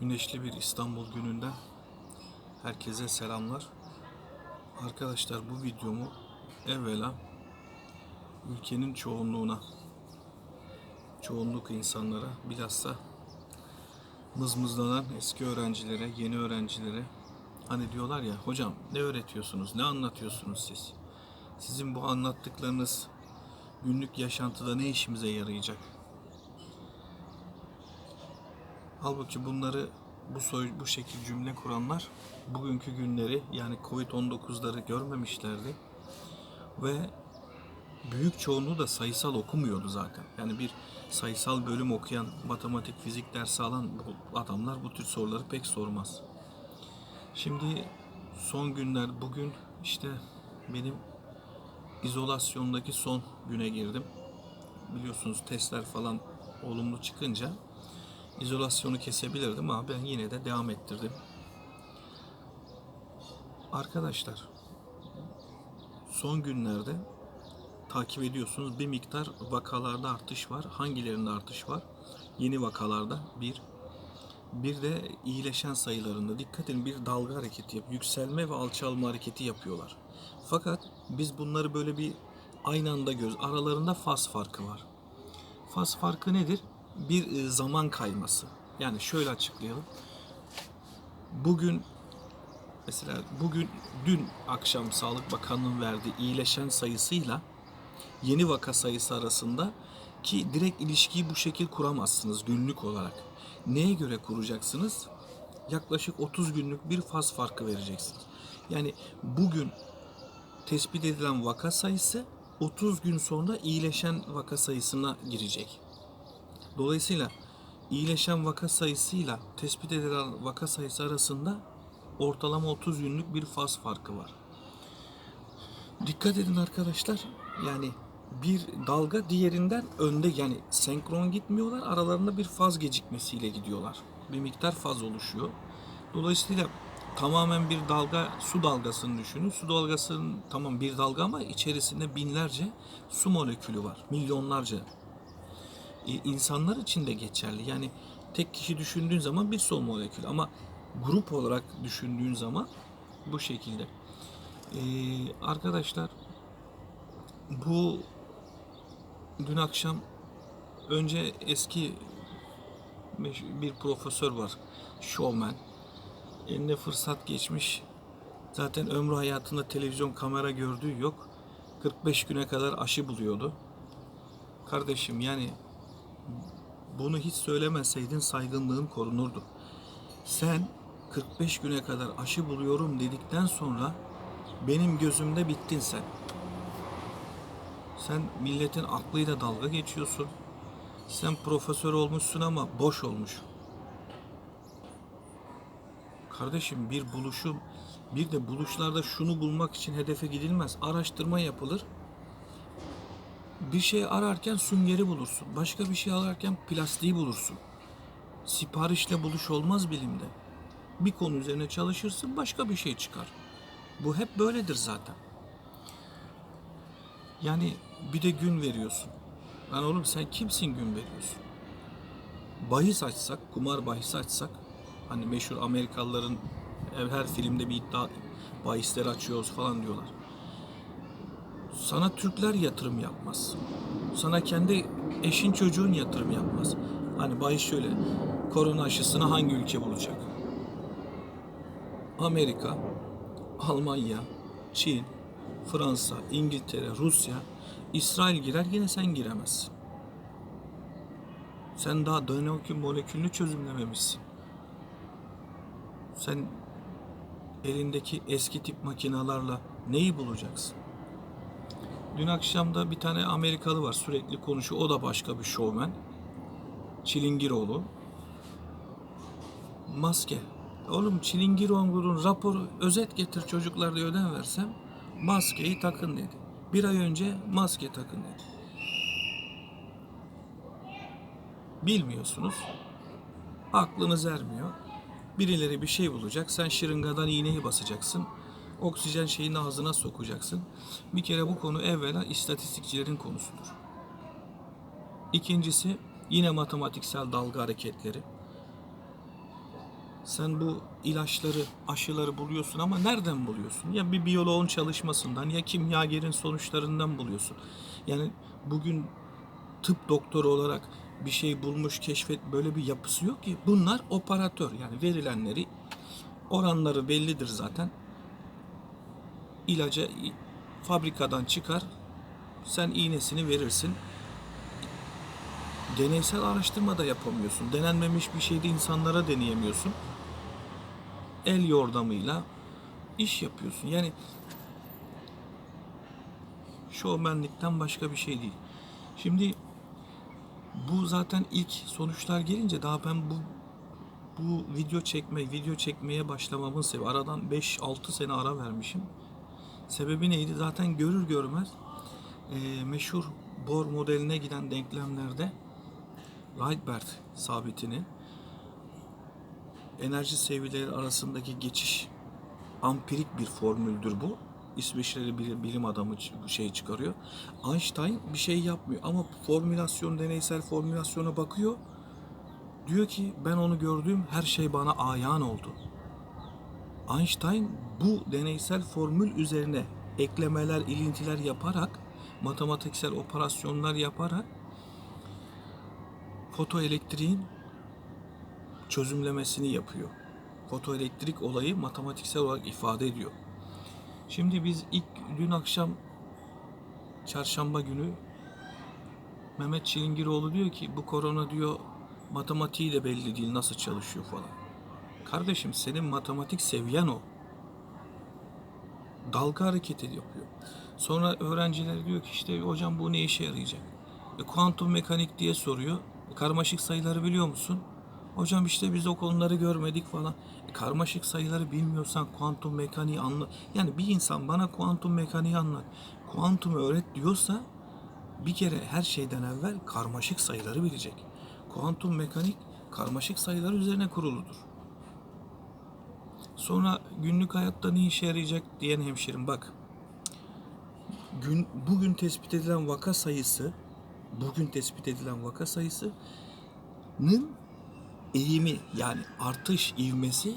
Güneşli bir İstanbul gününden herkese selamlar. Arkadaşlar bu videomu evvela ülkenin çoğunluğuna, çoğunluk insanlara, bilhassa mızmızlanan eski öğrencilere, yeni öğrencilere hani diyorlar ya hocam ne öğretiyorsunuz, ne anlatıyorsunuz siz? Sizin bu anlattıklarınız günlük yaşantıda ne işimize yarayacak? Halbuki bunları bu soy, bu şekil cümle kuranlar bugünkü günleri yani Covid-19'ları görmemişlerdi ve büyük çoğunluğu da sayısal okumuyordu zaten. Yani bir sayısal bölüm okuyan, matematik, fizik dersi alan bu adamlar bu tür soruları pek sormaz. Şimdi son günler bugün işte benim izolasyondaki son güne girdim. Biliyorsunuz testler falan olumlu çıkınca izolasyonu kesebilirdim ama ben yine de devam ettirdim. Arkadaşlar son günlerde takip ediyorsunuz bir miktar vakalarda artış var. Hangilerinde artış var? Yeni vakalarda bir. Bir de iyileşen sayılarında dikkat edin bir dalga hareketi yap, yükselme ve alçalma hareketi yapıyorlar. Fakat biz bunları böyle bir aynı anda göz aralarında faz farkı var. Faz farkı nedir? Bir e, zaman kayması. Yani şöyle açıklayalım. Bugün mesela bugün dün akşam Sağlık Bakanlığı'nın verdiği iyileşen sayısıyla yeni vaka sayısı arasında ki direkt ilişkiyi bu şekil kuramazsınız günlük olarak. Neye göre kuracaksınız? Yaklaşık 30 günlük bir faz farkı vereceksiniz. Yani bugün tespit edilen vaka sayısı 30 gün sonra iyileşen vaka sayısına girecek. Dolayısıyla iyileşen vaka sayısıyla tespit edilen vaka sayısı arasında ortalama 30 günlük bir faz farkı var. Dikkat edin arkadaşlar. Yani bir dalga diğerinden önde yani senkron gitmiyorlar. Aralarında bir faz gecikmesiyle gidiyorlar. Bir miktar faz oluşuyor. Dolayısıyla tamamen bir dalga su dalgasını düşünün. Su dalgasının tamam bir dalga ama içerisinde binlerce su molekülü var. Milyonlarca insanlar için de geçerli. Yani tek kişi düşündüğün zaman bir sol molekül ama grup olarak düşündüğün zaman bu şekilde. Ee, arkadaşlar bu dün akşam önce eski bir profesör var. Showman. Eline fırsat geçmiş. Zaten ömrü hayatında televizyon kamera gördüğü yok. 45 güne kadar aşı buluyordu. Kardeşim yani bunu hiç söylemeseydin saygınlığın korunurdu. Sen 45 güne kadar aşı buluyorum dedikten sonra benim gözümde bittin sen. Sen milletin aklıyla dalga geçiyorsun. Sen profesör olmuşsun ama boş olmuş. Kardeşim bir buluşum, bir de buluşlarda şunu bulmak için hedefe gidilmez. Araştırma yapılır. Bir şey ararken süngeri bulursun. Başka bir şey ararken plastiği bulursun. Siparişle buluş olmaz bilimde. Bir konu üzerine çalışırsın başka bir şey çıkar. Bu hep böyledir zaten. Yani bir de gün veriyorsun. Lan oğlum sen kimsin gün veriyorsun? Bahis açsak, kumar bahisi açsak, hani meşhur Amerikalıların her filmde bir iddia bahisleri açıyoruz falan diyorlar. Sana Türkler yatırım yapmaz. Sana kendi eşin çocuğun yatırım yapmaz. Hani bahis şöyle, korona aşısını hangi ülke bulacak? Amerika, Almanya, Çin, Fransa, İngiltere, Rusya, İsrail girer yine sen giremezsin. Sen daha DNA molekülünü çözümlememişsin. Sen elindeki eski tip makinalarla neyi bulacaksın? Dün akşam da bir tane Amerikalı var sürekli konuşuyor. O da başka bir şovmen. Çilingiroğlu. Maske. Oğlum Çilingiroğlu'nun raporu özet getir çocuklar diye ödev versem maskeyi takın dedi. Bir ay önce maske takın dedi. Bilmiyorsunuz. Aklınız ermiyor. Birileri bir şey bulacak. Sen şırıngadan iğneyi basacaksın. Oksijen şeyin ağzına sokacaksın. Bir kere bu konu evvela istatistikçilerin konusudur. İkincisi yine matematiksel dalga hareketleri. Sen bu ilaçları, aşıları buluyorsun ama nereden buluyorsun? Ya bir biyoloğun çalışmasından ya kimyagerin sonuçlarından buluyorsun. Yani bugün tıp doktoru olarak bir şey bulmuş, keşfet böyle bir yapısı yok ki. Bunlar operatör yani verilenleri oranları bellidir zaten. İlaca fabrikadan çıkar. Sen iğnesini verirsin. Deneysel araştırma da yapamıyorsun. Denenmemiş bir şeyde insanlara deneyemiyorsun. El yordamıyla iş yapıyorsun. Yani şovmenlikten başka bir şey değil. Şimdi bu zaten ilk sonuçlar gelince daha ben bu bu video çekme, video çekmeye başlamamın sebebi aradan 5-6 sene ara vermişim. Sebebi neydi? Zaten görür görmez eee, meşhur Bohr modeline giden denklemlerde Rydberg sabitini enerji seviyeleri arasındaki geçiş ampirik bir formüldür bu. İsviçreli bir bilim adamı ç- şey çıkarıyor. Einstein bir şey yapmıyor ama formülasyon, deneysel formülasyona bakıyor. Diyor ki ben onu gördüğüm her şey bana ayan oldu. Einstein bu deneysel formül üzerine eklemeler, ilintiler yaparak, matematiksel operasyonlar yaparak fotoelektriğin çözümlemesini yapıyor. Fotoelektrik olayı matematiksel olarak ifade ediyor. Şimdi biz ilk dün akşam çarşamba günü Mehmet Çilingiroğlu diyor ki bu korona diyor matematiği de belli değil nasıl çalışıyor falan. Kardeşim senin matematik seviyen o. Dalga hareketi yapıyor. Sonra öğrenciler diyor ki işte hocam bu ne işe yarayacak? E, kuantum mekanik diye soruyor. E, karmaşık sayıları biliyor musun? Hocam işte biz o konuları görmedik falan. E, karmaşık sayıları bilmiyorsan kuantum mekaniği anla. Yani bir insan bana kuantum mekaniği anlat. Kuantumu öğret diyorsa bir kere her şeyden evvel karmaşık sayıları bilecek. Kuantum mekanik karmaşık sayılar üzerine kuruludur. Sonra günlük hayatta ne işe yarayacak diyen hemşerim bak. Gün, bugün tespit edilen vaka sayısı bugün tespit edilen vaka sayısının eğimi yani artış ivmesi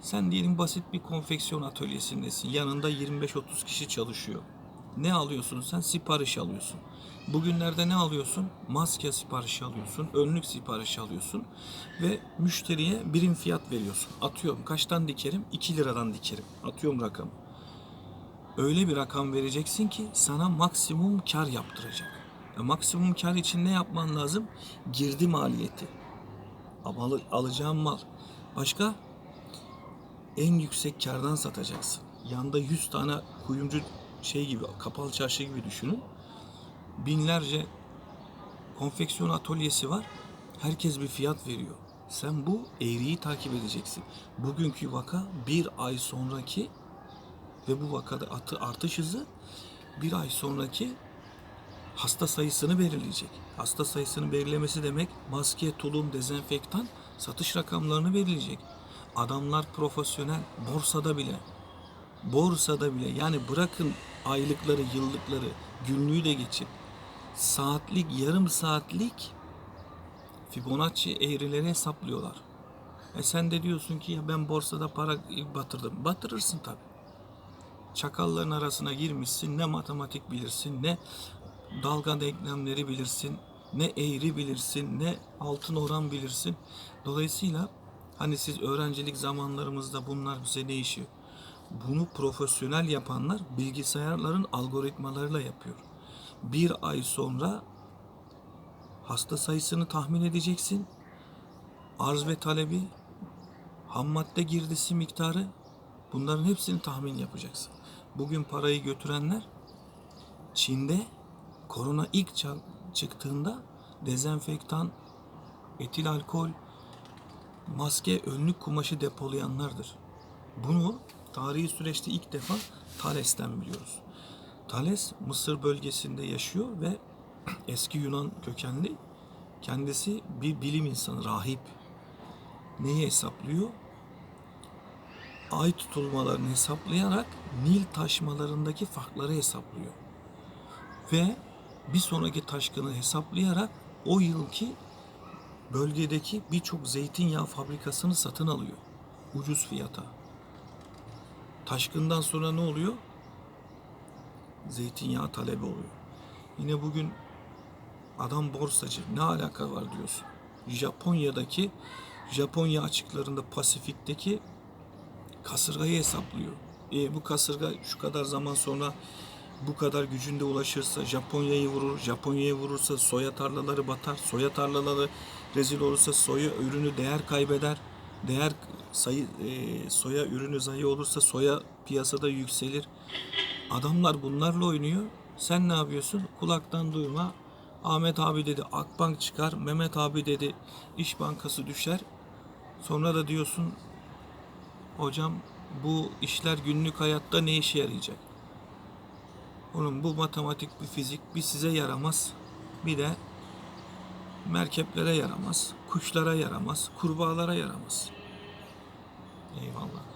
sen diyelim basit bir konfeksiyon atölyesindesin. Yanında 25-30 kişi çalışıyor. Ne alıyorsun sen? Sipariş alıyorsun. Bugünlerde ne alıyorsun? Maske siparişi alıyorsun, önlük siparişi alıyorsun ve müşteriye birim fiyat veriyorsun. Atıyorum kaçtan dikerim? 2 liradan dikerim. Atıyorum rakamı. Öyle bir rakam vereceksin ki sana maksimum kar yaptıracak. E, maksimum kar için ne yapman lazım? Girdi maliyeti. Amalı, alacağın mal. Başka? En yüksek kardan satacaksın. Yanda 100 tane kuyumcu şey gibi, kapalı çarşı gibi düşünün. Binlerce konfeksiyon atölyesi var. Herkes bir fiyat veriyor. Sen bu eğriyi takip edeceksin. Bugünkü vaka bir ay sonraki ve bu vakada atı artış hızı bir ay sonraki hasta sayısını belirleyecek. Hasta sayısını belirlemesi demek maske, tulum, dezenfektan satış rakamlarını belirleyecek. Adamlar profesyonel borsada bile borsada bile yani bırakın aylıkları, yıllıkları, günlüğü de geçin. Saatlik, yarım saatlik Fibonacci eğrileri hesaplıyorlar. E sen de diyorsun ki ya ben borsada para batırdım. Batırırsın tabii çakalların arasına girmişsin. Ne matematik bilirsin, ne dalga denklemleri bilirsin, ne eğri bilirsin, ne altın oran bilirsin. Dolayısıyla hani siz öğrencilik zamanlarımızda bunlar bize ne işi? Bunu profesyonel yapanlar bilgisayarların algoritmalarıyla yapıyor. Bir ay sonra hasta sayısını tahmin edeceksin. Arz ve talebi, ham madde girdisi miktarı bunların hepsini tahmin yapacaksın. Bugün parayı götürenler Çin'de korona ilk çıktığında dezenfektan, etil alkol, maske, önlük kumaşı depolayanlardır. Bunu tarihi süreçte ilk defa Thales'ten biliyoruz. Thales Mısır bölgesinde yaşıyor ve eski Yunan kökenli. Kendisi bir bilim insanı, rahip. Neyi hesaplıyor? Ay tutulmalarını hesaplayarak Nil taşmalarındaki farkları hesaplıyor. Ve bir sonraki taşkını hesaplayarak o yılki bölgedeki birçok zeytinyağı fabrikasını satın alıyor. Ucuz fiyata. Taşkından sonra ne oluyor? Zeytinyağı talebi oluyor. Yine bugün adam borsacı ne alaka var diyorsun. Japonya'daki Japonya açıklarında Pasifik'teki kasırgayı hesaplıyor. E, bu kasırga şu kadar zaman sonra bu kadar gücünde ulaşırsa Japonya'yı vurur. Japonya'yı vurursa soya tarlaları batar. Soya tarlaları rezil olursa soya ürünü değer kaybeder. Değer sayı e, soya ürünü zayıf olursa soya piyasada yükselir. Adamlar bunlarla oynuyor. Sen ne yapıyorsun? Kulaktan duyma. Ahmet abi dedi Akbank çıkar. Mehmet abi dedi İş Bankası düşer. Sonra da diyorsun hocam bu işler günlük hayatta ne işe yarayacak? Oğlum bu matematik, bir fizik bir size yaramaz. Bir de merkeplere yaramaz, kuşlara yaramaz, kurbağalara yaramaz. Eyvallah.